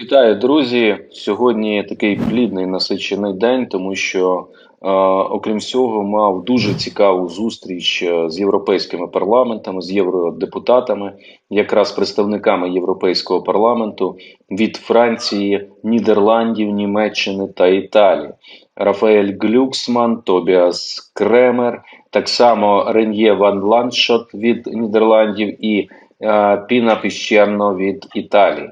Вітаю, друзі! Сьогодні такий плідний насичений день, тому що, е, окрім всього, мав дуже цікаву зустріч е, з європейськими парламентами, з євродепутатами, якраз представниками Європейського парламенту від Франції, Нідерландів, Німеччини та Італії. Рафаель Глюксман, Тобіас Кремер, так само Рен'є Ван Ландшот від Нідерландів і е, Піна Піщерно від Італії.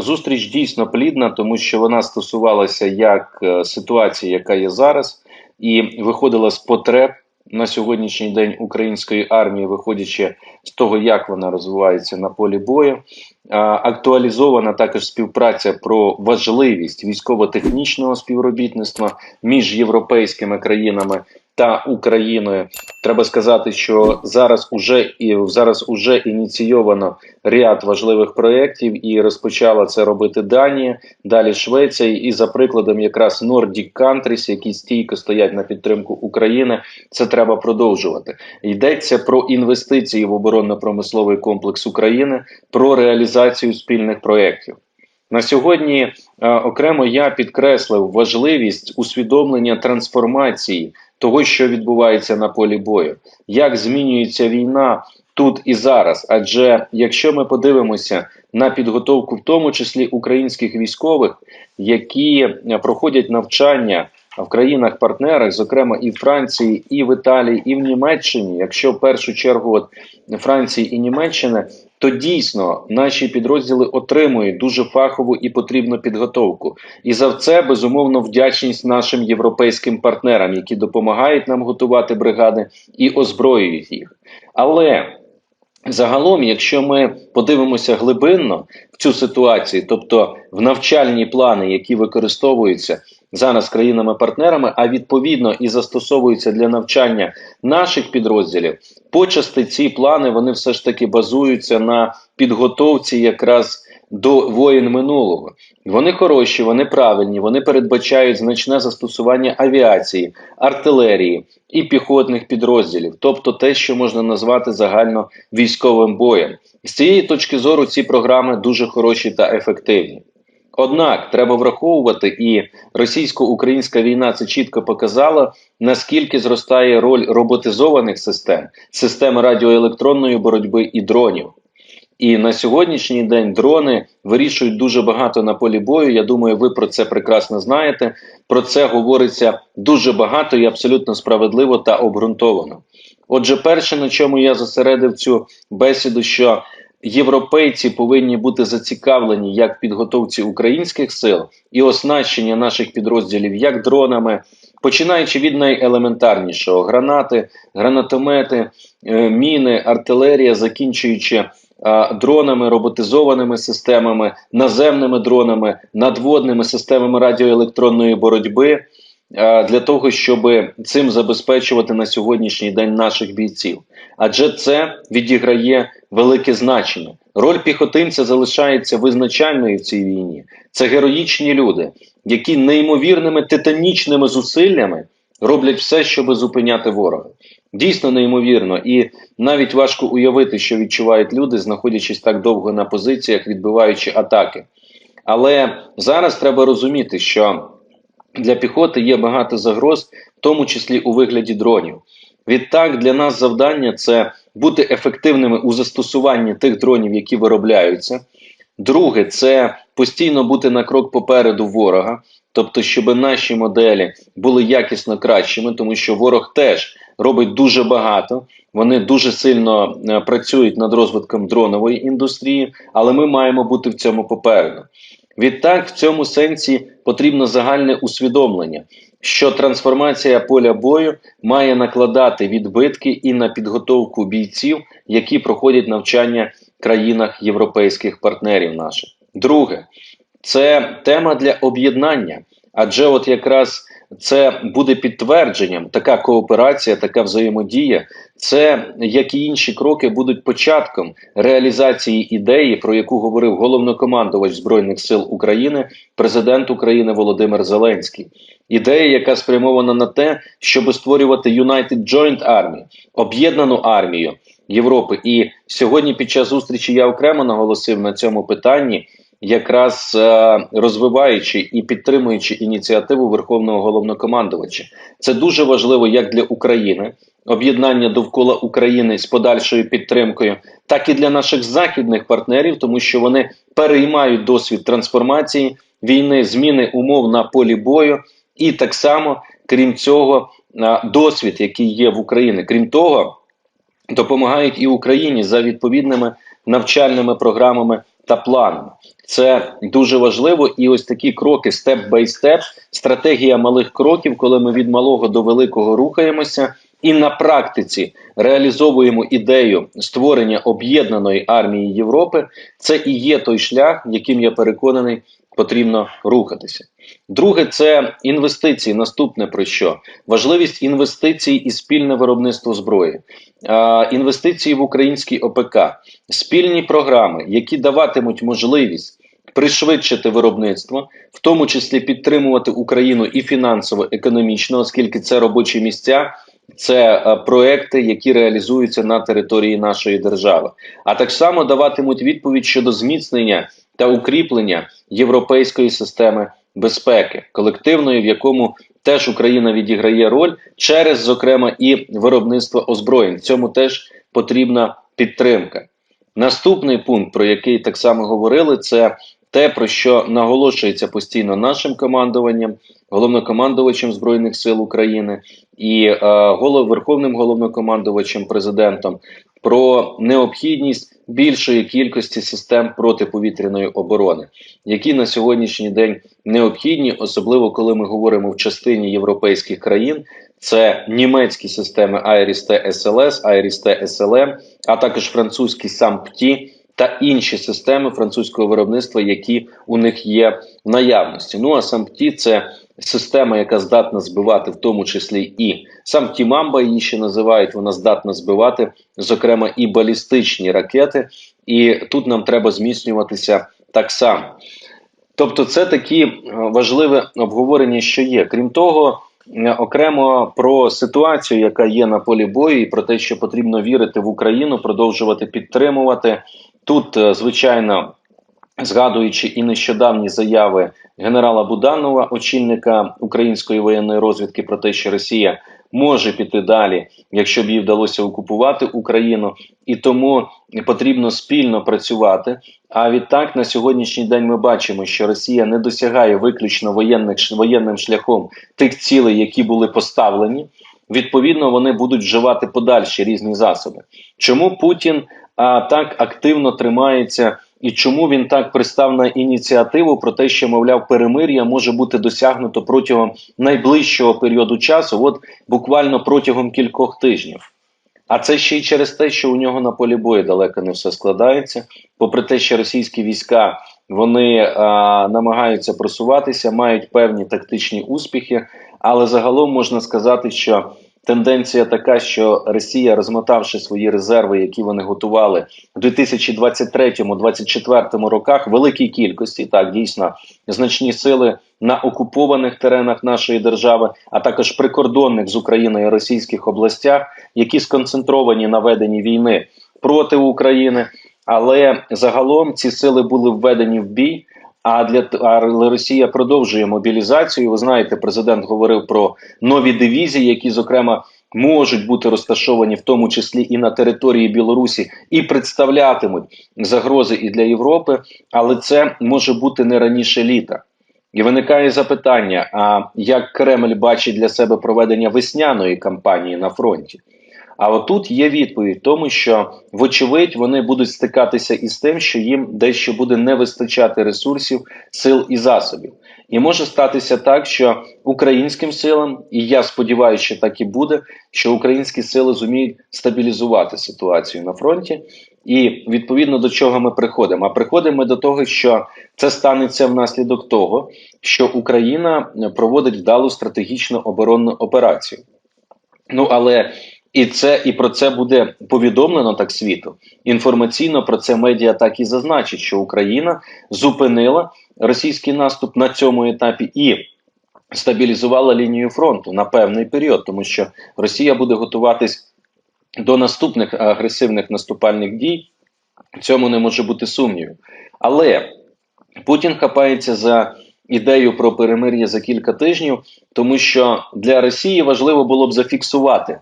Зустріч дійсно плідна, тому що вона стосувалася як е, ситуації, яка є зараз, і виходила з потреб на сьогоднішній день української армії, виходячи з того, як вона розвивається на полі бою. Актуалізована також співпраця про важливість військово-технічного співробітництва між європейськими країнами та Україною. Треба сказати, що зараз уже і зараз уже ініційовано ряд важливих проєктів і розпочала це робити Данія, далі Швеція, і за прикладом якраз Nordic Countries, які стійко стоять на підтримку України. Це треба продовжувати. Йдеться про інвестиції в оборонно-промисловий комплекс України, про реалізацію спільних проєктів. На сьогодні е, окремо я підкреслив важливість усвідомлення трансформації того, що відбувається на полі бою, як змінюється війна тут і зараз. Адже якщо ми подивимося на підготовку, в тому числі українських військових, які проходять навчання в країнах-партнерах, зокрема і в Франції, і в Італії, і в Німеччині, якщо в першу чергу от Франції і Німеччини, то дійсно наші підрозділи отримують дуже фахову і потрібну підготовку. І за це безумовно вдячність нашим європейським партнерам, які допомагають нам готувати бригади і озброюють їх. Але Загалом, якщо ми подивимося глибинно в цю ситуацію, тобто в навчальні плани, які використовуються зараз країнами-партнерами, а відповідно і застосовуються для навчання наших підрозділів, почасти ці плани вони все ж таки базуються на підготовці якраз до воїн минулого. Вони хороші, вони правильні, вони передбачають значне застосування авіації, артилерії і піхотних підрозділів, тобто те, що можна назвати загально військовим боєм. З цієї точки зору ці програми дуже хороші та ефективні. Однак треба враховувати, і російсько-українська війна це чітко показала, наскільки зростає роль роботизованих систем, систем радіоелектронної боротьби і дронів. І на сьогоднішній день дрони вирішують дуже багато на полі бою. Я думаю, ви про це прекрасно знаєте. Про це говориться дуже багато і абсолютно справедливо та обґрунтовано. Отже, перше, на чому я зосередив цю бесіду, що європейці повинні бути зацікавлені як підготовці українських сил і оснащення наших підрозділів як дронами, починаючи від найелементарнішого: гранати, гранатомети, е, міни, артилерія, закінчуючи дронами, роботизованими системами, наземними дронами, надводними системами радіоелектронної боротьби для того, щоб цим забезпечувати на сьогоднішній день наших бійців. Адже це відіграє велике значення. Роль піхотинця залишається визначальною в цій війні. Це героїчні люди, які неймовірними титанічними зусиллями роблять все, щоб зупиняти ворога. Дійсно неймовірно, і навіть важко уявити, що відчувають люди, знаходячись так довго на позиціях, відбиваючи атаки. Але зараз треба розуміти, що для піхоти є багато загроз, в тому числі у вигляді дронів. Відтак, для нас завдання це бути ефективними у застосуванні тих дронів, які виробляються. Друге, це постійно бути на крок попереду ворога, тобто, щоб наші моделі були якісно кращими, тому що ворог теж робить дуже багато. Вони дуже сильно е, працюють над розвитком дронової індустрії, але ми маємо бути в цьому попереду. Відтак, в цьому сенсі потрібно загальне усвідомлення, що трансформація поля бою має накладати відбитки і на підготовку бійців, які проходять навчання в країнах європейських партнерів наших. Друге, це тема для об'єднання, адже от якраз це буде підтвердженням, така кооперація, така взаємодія. Це як і інші кроки будуть початком реалізації ідеї, про яку говорив головнокомандувач збройних сил України, президент України Володимир Зеленський. Ідея, яка спрямована на те, щоб створювати United Joint Army, об'єднану армію Європи. І сьогодні, під час зустрічі, я окремо наголосив на цьому питанні якраз е, розвиваючи і підтримуючи ініціативу Верховного головнокомандувача. Це дуже важливо як для України, об'єднання довкола України з подальшою підтримкою, так і для наших західних партнерів, тому що вони переймають досвід трансформації війни, зміни умов на полі бою, і так само, крім цього, досвід, який є в Україні, крім того, допомагають і Україні за відповідними навчальними програмами та план. Це дуже важливо, і ось такі кроки, степ бай степ, стратегія малих кроків, коли ми від малого до великого рухаємося, і на практиці реалізовуємо ідею створення об'єднаної армії Європи. Це і є той шлях, яким я переконаний, потрібно рухатися. Друге, це інвестиції. Наступне про що важливість інвестицій і спільне виробництво зброї, а, інвестиції в український ОПК, спільні програми, які даватимуть можливість. Пришвидшити виробництво, в тому числі підтримувати Україну і фінансово, економічно, оскільки це робочі місця, це е, проекти, які реалізуються на території нашої держави, а так само даватимуть відповідь щодо зміцнення та укріплення європейської системи безпеки, колективної, в якому теж Україна відіграє роль через, зокрема, і виробництво озброєнь. Цьому теж потрібна підтримка. Наступний пункт, про який так само говорили, це те, про що наголошується постійно нашим командуванням, головнокомандувачем Збройних сил України і е, голов, Верховним головнокомандувачем президентом про необхідність більшої кількості систем протиповітряної оборони, які на сьогоднішній день необхідні, особливо коли ми говоримо в частині європейських країн. Це німецькі системи IRIS-T SLS, IRIS-T SLM, а також французькі SAMPT та інші системи французького виробництва, які у них є в наявності. Ну а SAMPT – це система, яка здатна збивати, в тому числі і сам Тімамба її ще називають. Вона здатна збивати, зокрема, і балістичні ракети. І тут нам треба зміцнюватися так само. Тобто, це такі е, важливі обговорення, що є. Крім того, е, окремо про ситуацію, яка є на полі бою, і про те, що потрібно вірити в Україну, продовжувати підтримувати тут, е, звичайно. Згадуючи і нещодавні заяви генерала Буданова, очільника української воєнної розвідки, про те, що Росія може піти далі, якщо б їй вдалося окупувати Україну, і тому потрібно спільно працювати. А відтак на сьогоднішній день ми бачимо, що Росія не досягає виключно воєнних воєнним шляхом тих цілей, які були поставлені. Відповідно, вони будуть вживати подальші різні засоби. Чому Путін а, так активно тримається? і чому він так пристав на ініціативу про те, що мовляв перемир'я може бути досягнуто протягом найближчого періоду часу, от буквально протягом кількох тижнів. А це ще й через те, що у нього на полі бою далеко не все складається, попри те, що російські війська вони а, намагаються просуватися, мають певні тактичні успіхи, але загалом можна сказати, що Тенденція така, що Росія, розмотавши свої резерви, які вони готували у 2023-2024 роках, великій кількості так дійсно значні сили на окупованих теренах нашої держави, а також прикордонних з Україною російських областях, які сконцентровані на веденні війни проти України. Але загалом ці сили були введені в бій. А для а Росія продовжує мобілізацію. Ви знаєте, президент говорив про нові дивізії, які зокрема можуть бути розташовані, в тому числі і на території Білорусі, і представлятимуть загрози і для Європи, але це може бути не раніше літа. І виникає запитання: а як Кремль бачить для себе проведення весняної кампанії на фронті? А отут є відповідь, тому що, вочевидь, вони будуть стикатися із тим, що їм дещо буде не вистачати ресурсів, сил і засобів. І може статися так, що українським силам, і я сподіваюся, що так і буде, що українські сили зуміють стабілізувати ситуацію на фронті. І відповідно до чого ми приходимо? А приходимо ми до того, що це станеться внаслідок того, що Україна проводить вдалу стратегічну оборонну операцію. Ну але і це і про це буде повідомлено так світу. Інформаційно про це медіа так і зазначить, що Україна зупинила російський наступ на цьому етапі і стабілізувала лінію фронту на певний період, тому що Росія буде готуватись до наступних агресивних наступальних дій. Цьому не може бути сумнівів. Але Путін хапається за ідею про перемир'я за кілька тижнів, тому що для Росії важливо було б зафіксувати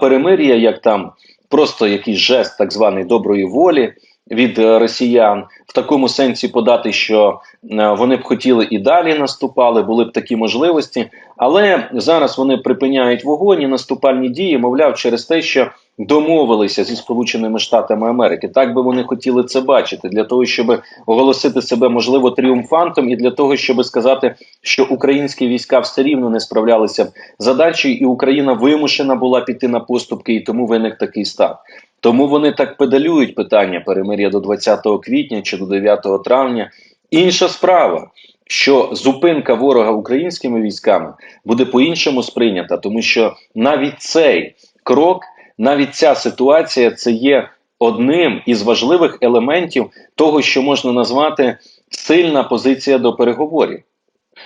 перемир'я як там просто якийсь жест так званої доброї волі від е, росіян, в такому сенсі подати, що е, вони б хотіли і далі наступали, були б такі можливості. Але зараз вони припиняють вогонь і наступальні дії, мовляв, через те, що домовилися зі Сполученими Штатами Америки. Так би вони хотіли це бачити для того, щоб оголосити себе можливо тріумфантом, і для того, щоб сказати, що українські війська все рівно не справлялися задачею, і Україна вимушена була піти на поступки, і тому виник такий стан. Тому вони так педалюють питання перемир'я до 20 квітня чи до 9 травня. Інша справа, що зупинка ворога українськими військами буде по-іншому сприйнята, тому що навіть цей крок, навіть ця ситуація це є одним із важливих елементів того, що можна назвати сильна позиція до переговорів.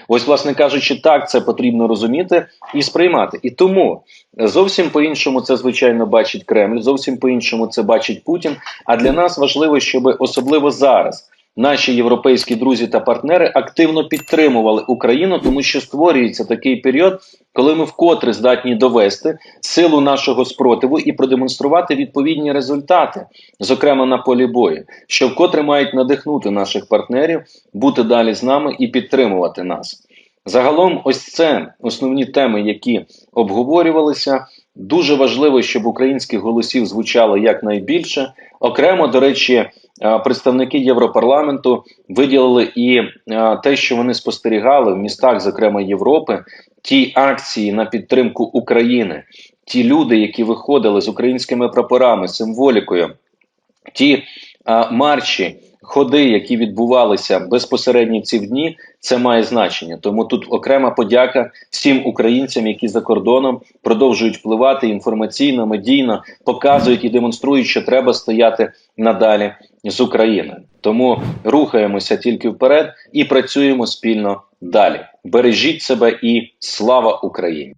Ось, власне кажучи, так це потрібно розуміти і сприймати. І тому зовсім по-іншому це звичайно бачить Кремль, зовсім по-іншому це бачить Путін. А для нас важливо, щоб особливо зараз наші європейські друзі та партнери активно підтримували Україну, тому що створюється такий період, коли ми вкотре здатні довести силу нашого спротиву і продемонструвати відповідні результати, зокрема на полі бою, що вкотре мають надихнути наших партнерів бути далі з нами і підтримувати нас. Загалом, ось це основні теми, які обговорювалися. Дуже важливо, щоб українських голосів звучало якнайбільше. Окремо, до речі, е, представники Європарламенту виділили і е, те, що вони спостерігали в містах, зокрема Європи, ті акції на підтримку України, ті люди, які виходили з українськими прапорами, символікою, ті марші, ходи, які відбувалися безпосередньо в дні, це має значення. Тому тут окрема подяка всім українцям, які за кордоном продовжують впливати інформаційно, медійно, показують і демонструють, що треба стояти надалі з Україною. Тому рухаємося тільки вперед і працюємо спільно далі. Бережіть себе і слава Україні!